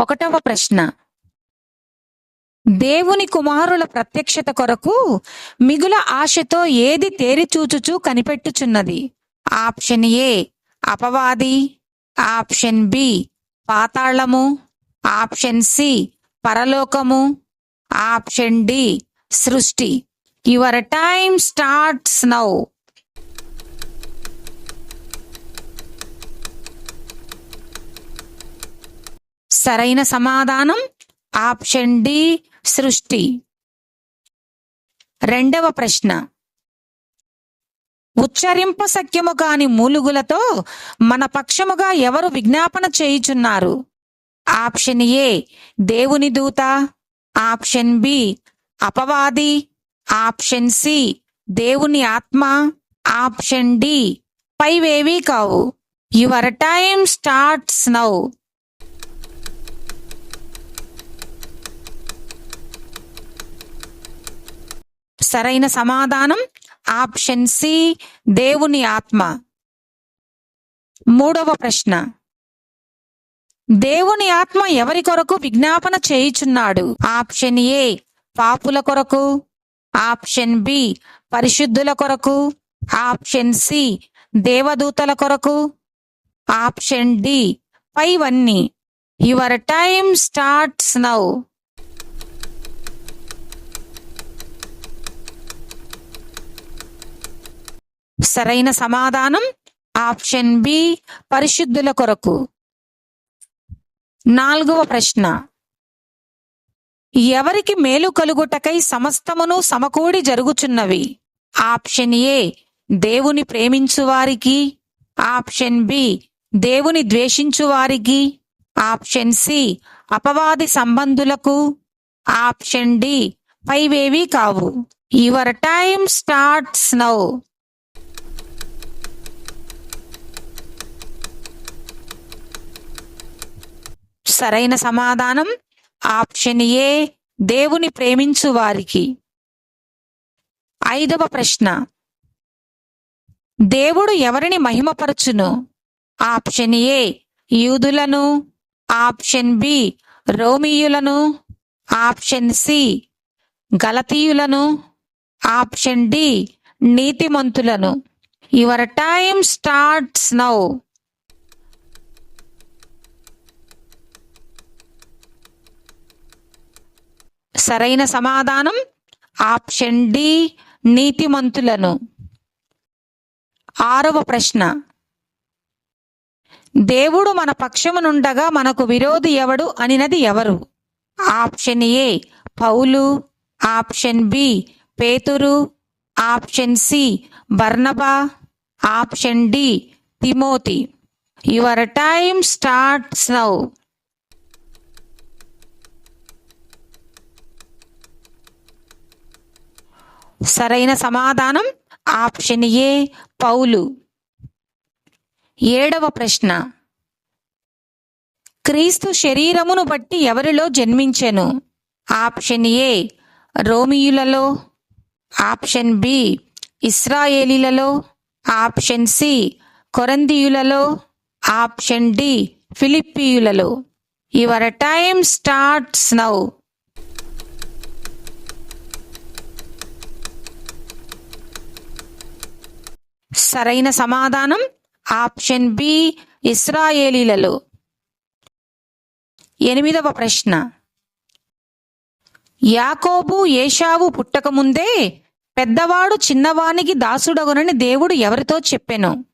ఒకటవ ప్రశ్న. దేవుని కుమారుల ప్రత్యక్షత కొరకు మిగుల ఆశతో ఏది తేరిచూచుచూ కనిపెట్టుచున్నది? ఆప్షన్ ఏ అపవాది. ఆప్షన్ బి పాతాళము. ఆప్షన్ సి పరలోకము. ఆప్షన్ డి సృష్టి. Your time starts now. సరైన సమాధానం? ఆప్షన్ డి సృష్టి. రెండవ ప్రశ్న. ఉచ్చరింప సఖ్యము కాని మూలుగులతో మన పక్షముగా ఎవరు విజ్ఞాపన చేయుచున్నారు? ఆప్షన్ ఏ దేవుని దూత. ఆప్షన్ బి అపవాది. ఆప్షన్ సి దేవుని ఆత్మ. ఆప్షన్ డి పైవేవీ కావు. యువర్ టైమ్ స్టార్ట్స్ నౌ సరైన సమాధానం? ఆప్షన్ సి దేవుని ఆత్మ. మూడవ ప్రశ్న. దేవుని ఆత్మ ఎవరి కొరకు విజ్ఞాపన చేయుచున్నాడు? ఆప్షన్ ఏ పాపుల కొరకు. ఆప్షన్ బి పరిశుద్ధుల కొరకు. ఆప్షన్ సి దేవదూతల కొరకు. ఆప్షన్ డి పైవన్నీ. Your time starts now. సరైన సమాధానం ఆప్షన్ బి పరిశుద్ధుల కొరకు. నాలుగవ ప్రశ్న. ఎవరికి మేలు కలుగుటకై సమస్తమును సమకూడి జరుగుచున్నవి? ఆప్షన్ ఏ దేవుని ప్రేమించు వారికి. ఆప్షన్ బి దేవుని ద్వేషించు వారికి. ఆప్షన్ సి అపవాది సంబంధులకు. ఆప్షన్ డి పైవేవీ కావు. Your time starts now. సరైన సమాధానం ఆప్షన్ ఏ దేవుని ప్రేమించు వారికి. ఐదవ ప్రశ్న. దేవుడు ఎవరిని మహిమపరచును? ఆప్షన్ ఏ యూదులను. ఆప్షన్ బి రోమియులను. ఆప్షన్ సి గలతీయులను. ఆప్షన్ డి నీతిమంతులను. యువర్ టైమ్ స్టార్ట్స్ నౌ సరైన సమాధానం? ఆప్షన్ డి నీతిమంతులను. ఆరవ ప్రశ్న. దేవుడు మన పక్షమునుండగా మనకు విరోధి ఎవడు అనినది ఎవరు? ఆప్షన్ ఏ పౌలు. ఆప్షన్ బి పేతురు. ఆప్షన్ సి బర్నబా. ఆప్షన్ డి తిమోతి. యువర్ టైమ్ స్టార్ట్స్ నౌ సరైన సమాధానం ఆప్షన్ ఏ పౌలు. ఏడవ ప్రశ్న. క్రీస్తు శరీరమును బట్టి ఎవరిలో జన్మించెను? ఆప్షన్ ఏ రోమియులలో. ఆప్షన్ బి ఇస్రాయేలీలలో. ఆప్షన్ సి కొరందియులలో. ఆప్షన్ డి ఫిలిప్పీయులలో. యువర్ టైమ్ స్టార్ట్స్ నౌ సరైన సమాధానం? ఆప్షన్ బి ఇస్రాయేలీలలో. ఎనిమిదవ ప్రశ్న. యాకోబు ఏషావు పుట్టకముందే పెద్దవాడు చిన్నవానికి దాసుడగునని దేవుడు ఎవరితో చెప్పెను?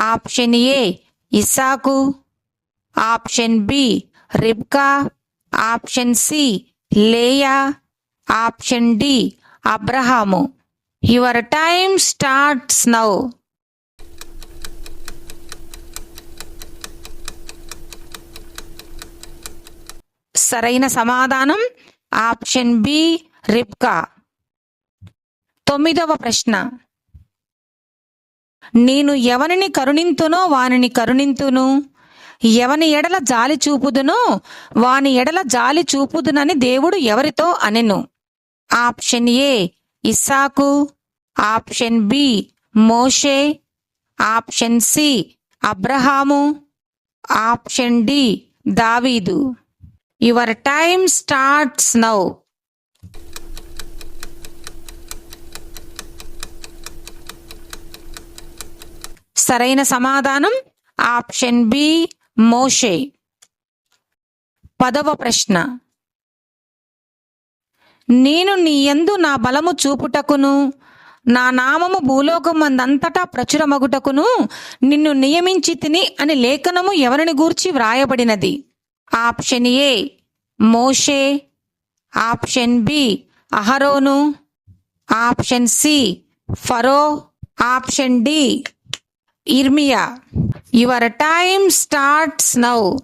ఆప్షన్ ఏ ఇసాకు ఆప్షన్ బి రిబ్కా. ఆప్షన్ సి లేయా. Option D Abraham. Your time starts now. సరైన సమాధానం? ఆప్షన్ బి రిబ్కా. తొమ్మిదవ ప్రశ్న. నేను ఎవరిని కరుణింతునో వానిని కరుణింతును? ఎవని ఎడల జాలి చూపుదునో వాని ఎడల జాలి చూపుదునని దేవుడు ఎవరితో అనెను? ఆప్షన్ ఏ ఇస్సాకు. ఆప్షన్ బి మోషే. ఆప్షన్ సి అబ్రహాము. ఆప్షన్ డి దావీదు. Your time starts now. సరైన సమాధానం ఆప్షన్ బి మోషే. పదవ ప్రశ్న. నేను నీ ఎందు నా బలము చూపుటకును నా నామము భూలోకమందంతటా ప్రచురమగుటకును నిన్ను నియమించి తిని అని లేఖనము ఎవరిని గూర్చి వ్రాయబడినది? ఆప్షన్ ఏ మోషే. ఆప్షన్ బి అహరోను. ఆప్షన్ సి ఫరో. ఆప్షన్ డి ఇర్మియా. Your time starts now.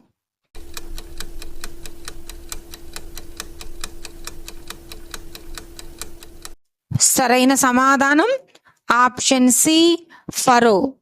సరైన సమాధానం ఆప్షన్ సి ఫరో.